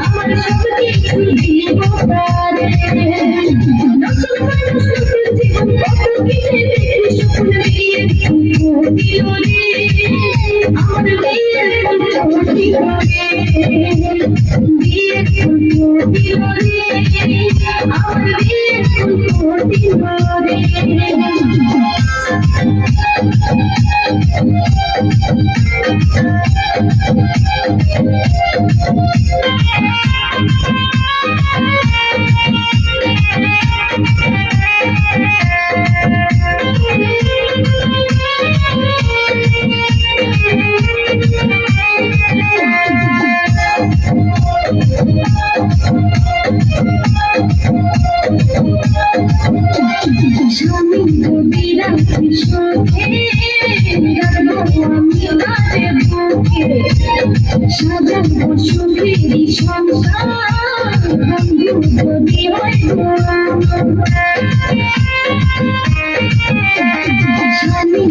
আমার সব কিছু দিব নতুন বিয়ে দিল রে। আমার সাজাবো সুখেরই সংসার বন্ধু যদি হয় স্বামী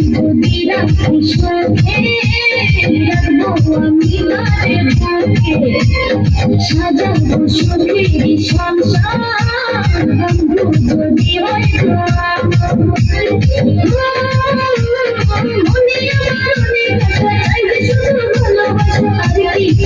যদি হয়